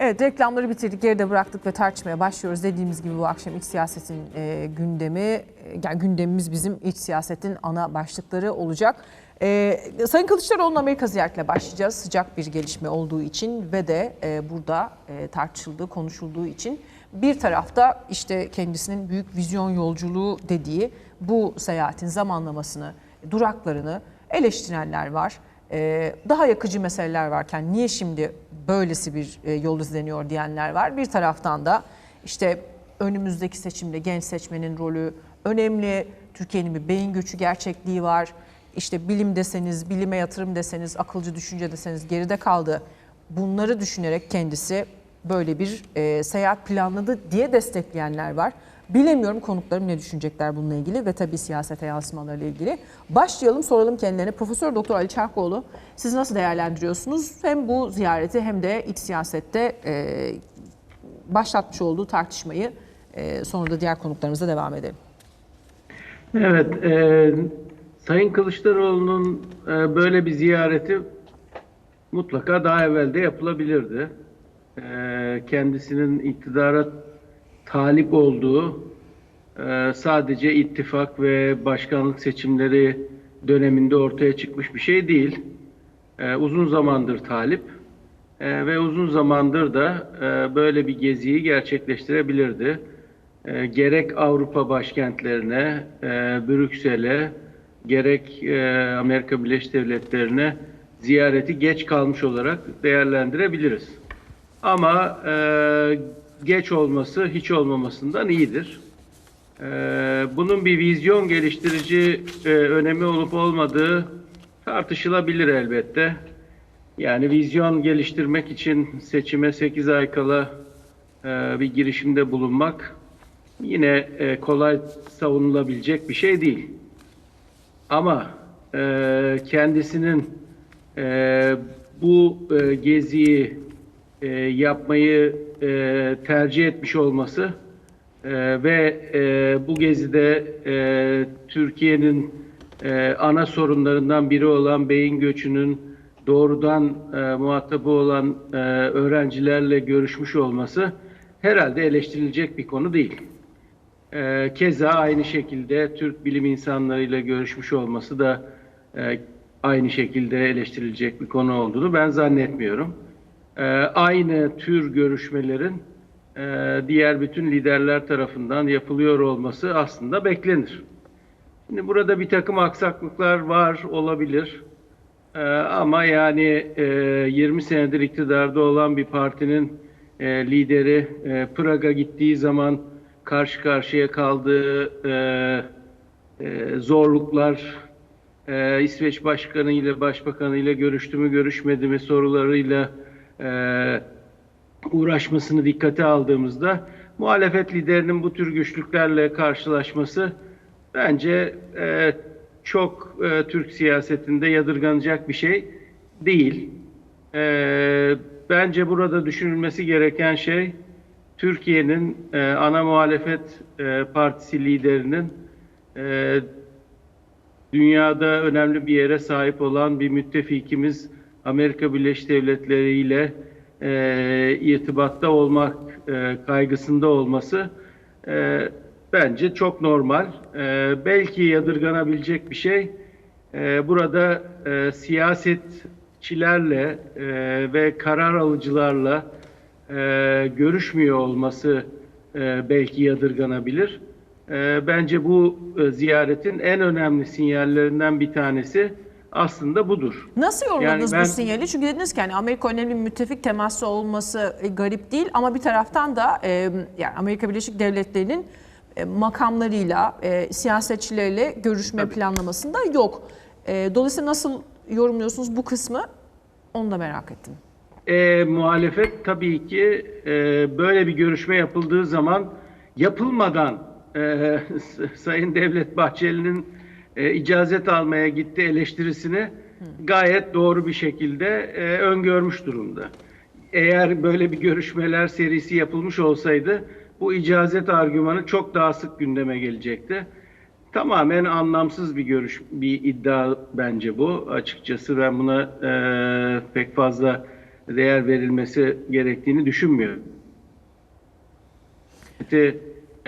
Evet reklamları bitirdik geride bıraktık ve tartışmaya başlıyoruz. Dediğimiz gibi bu akşam iç siyasetin e, gündemi e, yani gündemimiz bizim iç siyasetin ana başlıkları olacak. E, Sayın Kılıçdaroğlu'nun Amerika ziyaretiyle başlayacağız. Sıcak bir gelişme olduğu için ve de e, burada e, tartışıldığı, konuşulduğu için bir tarafta işte kendisinin büyük vizyon yolculuğu dediği bu seyahatin zamanlamasını, duraklarını eleştirenler var. Ee, daha yakıcı meseleler varken niye şimdi böylesi bir e, yol izleniyor diyenler var. Bir taraftan da işte önümüzdeki seçimde genç seçmenin rolü önemli. Türkiye'nin bir beyin göçü gerçekliği var. İşte bilim deseniz, bilime yatırım deseniz, akılcı düşünce deseniz geride kaldı. Bunları düşünerek kendisi böyle bir e, seyahat planladı diye destekleyenler var. Bilemiyorum konuklarım ne düşünecekler bununla ilgili ve tabii siyasete yansımalarıyla ilgili. Başlayalım soralım kendilerine. Profesör Doktor Ali Çarkoğlu siz nasıl değerlendiriyorsunuz? Hem bu ziyareti hem de iç siyasette e, başlatmış olduğu tartışmayı e, sonra da diğer konuklarımıza devam edelim. Evet, e, Sayın Kılıçdaroğlu'nun e, böyle bir ziyareti mutlaka daha evvel de yapılabilirdi. E, kendisinin iktidara talip olduğu e, sadece ittifak ve başkanlık seçimleri döneminde ortaya çıkmış bir şey değil. E, uzun zamandır talip e, ve uzun zamandır da e, böyle bir geziyi gerçekleştirebilirdi. E, gerek Avrupa başkentlerine, e, Brüksel'e, gerek e, Amerika Birleşik Devletleri'ne ziyareti geç kalmış olarak değerlendirebiliriz. Ama e, geç olması hiç olmamasından iyidir. E, bunun bir vizyon geliştirici e, önemi olup olmadığı tartışılabilir elbette. Yani vizyon geliştirmek için seçime 8 ay kala e, bir girişimde bulunmak yine e, kolay savunulabilecek bir şey değil. Ama e, kendisinin e, bu e, geziyi e, yapmayı e, tercih etmiş olması e, ve e, bu gezide e, Türkiye'nin e, ana sorunlarından biri olan beyin göçünün doğrudan e, muhatabı olan e, öğrencilerle görüşmüş olması herhalde eleştirilecek bir konu değil. E, keza aynı şekilde Türk bilim insanlarıyla görüşmüş olması da e, aynı şekilde eleştirilecek bir konu olduğunu ben zannetmiyorum. E, aynı tür görüşmelerin e, diğer bütün liderler tarafından yapılıyor olması aslında beklenir. Şimdi burada bir takım aksaklıklar var, olabilir. Ee, ama yani e, 20 senedir iktidarda olan bir partinin e, lideri e, Prag'a gittiği zaman karşı karşıya kaldığı e, e, zorluklar, e, İsveç Başkanı ile Başbakanı ile görüştü mü görüşmedi mi sorularıyla e, uğraşmasını dikkate aldığımızda muhalefet liderinin bu tür güçlüklerle karşılaşması bence e, çok e, Türk siyasetinde yadırganacak bir şey değil. E, bence burada düşünülmesi gereken şey Türkiye'nin e, ana muhalefet e, partisi liderinin e, dünyada önemli bir yere sahip olan bir müttefikimiz Amerika Birleşik Devletleri ile e, irtibatta olmak e, kaygısında olması e, bence çok normal. E, belki yadırganabilecek bir şey e, burada e, siyasetçilerle e, ve karar alıcılarla e, görüşmüyor olması e, belki yadırganabilir. E, bence bu e, ziyaretin en önemli sinyallerinden bir tanesi aslında budur. Nasıl yorumladınız Yani ben- bu sinyali? Çünkü dediniz ki hani Amerika önemli bir müttefik teması olması e, garip değil ama bir taraftan da e, yani Amerika Birleşik Devletleri'nin e, makamlarıyla, e, siyasetçileriyle görüşme planlamasında yok. E, dolayısıyla nasıl yorumluyorsunuz bu kısmı? Onu da merak ettim. E, muhalefet tabii ki e, böyle bir görüşme yapıldığı zaman yapılmadan e, Sayın Devlet Bahçeli'nin e, icazet almaya gitti eleştirisini gayet doğru bir şekilde e, öngörmüş durumda. Eğer böyle bir görüşmeler serisi yapılmış olsaydı bu icazet argümanı çok daha sık gündeme gelecekti. Tamamen anlamsız bir görüş, bir iddia bence bu. Açıkçası ben buna e, pek fazla değer verilmesi gerektiğini düşünmüyorum. E,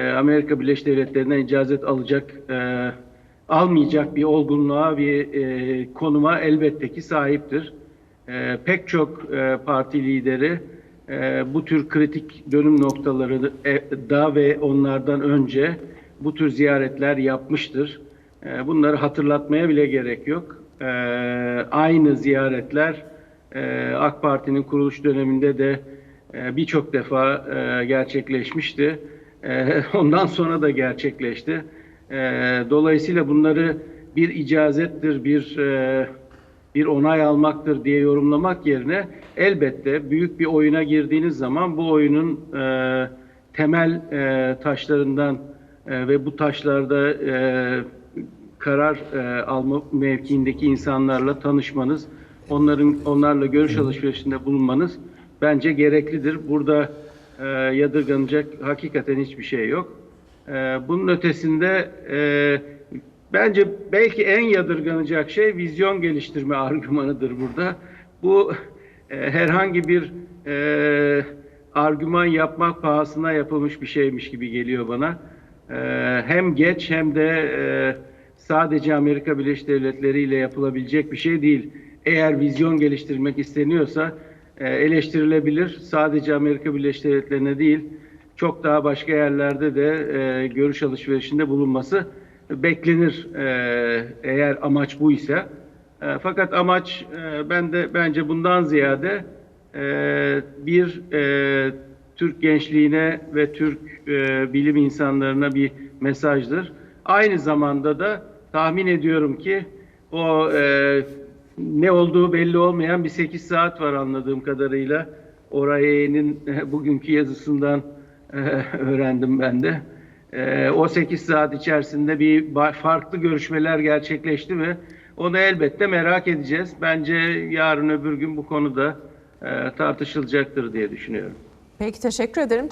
Amerika Birleşik Devletleri'nden icazet alacak, e, almayacak bir olgunluğa, bir e, konuma elbette ki sahiptir. E, pek çok e, parti lideri e, bu tür kritik dönüm noktaları e, da ve onlardan önce bu tür ziyaretler yapmıştır. E, bunları hatırlatmaya bile gerek yok. E, aynı ziyaretler e, AK Parti'nin kuruluş döneminde de e, birçok defa e, gerçekleşmişti. E, Ondan sonra da gerçekleşti. E, Dolayısıyla bunları bir icazettir, bir e, bir onay almaktır diye yorumlamak yerine elbette büyük bir oyuna girdiğiniz zaman bu oyunun e, temel e, taşlarından e, ve bu taşlarda e, karar e, alma mevkiindeki insanlarla tanışmanız, onların onlarla görüş alışverişinde bulunmanız bence gereklidir. Burada e, yadırganacak hakikaten hiçbir şey yok. E, bunun ötesinde e, bence belki en yadırganacak şey vizyon geliştirme argümanıdır burada. Bu e, herhangi bir e, argüman yapmak pahasına yapılmış bir şeymiş gibi geliyor bana. Hem geç hem de sadece Amerika Birleşik Devletleri ile yapılabilecek bir şey değil. Eğer vizyon geliştirmek isteniyorsa eleştirilebilir. Sadece Amerika Birleşik Devletleri'ne değil, çok daha başka yerlerde de e, görüş alışverişinde bulunması beklenir e, eğer amaç bu ise. E, fakat amaç e, ben de bence bundan ziyade e, bir e, Türk gençliğine ve Türk e, bilim insanlarına bir mesajdır. Aynı zamanda da tahmin ediyorum ki o e, ne olduğu belli olmayan bir 8 saat var anladığım kadarıyla. Oraye'nin e, bugünkü yazısından e, öğrendim ben de. E, o 8 saat içerisinde bir farklı görüşmeler gerçekleşti mi? Onu elbette merak edeceğiz. Bence yarın öbür gün bu konuda e, tartışılacaktır diye düşünüyorum. Peki teşekkür ederim.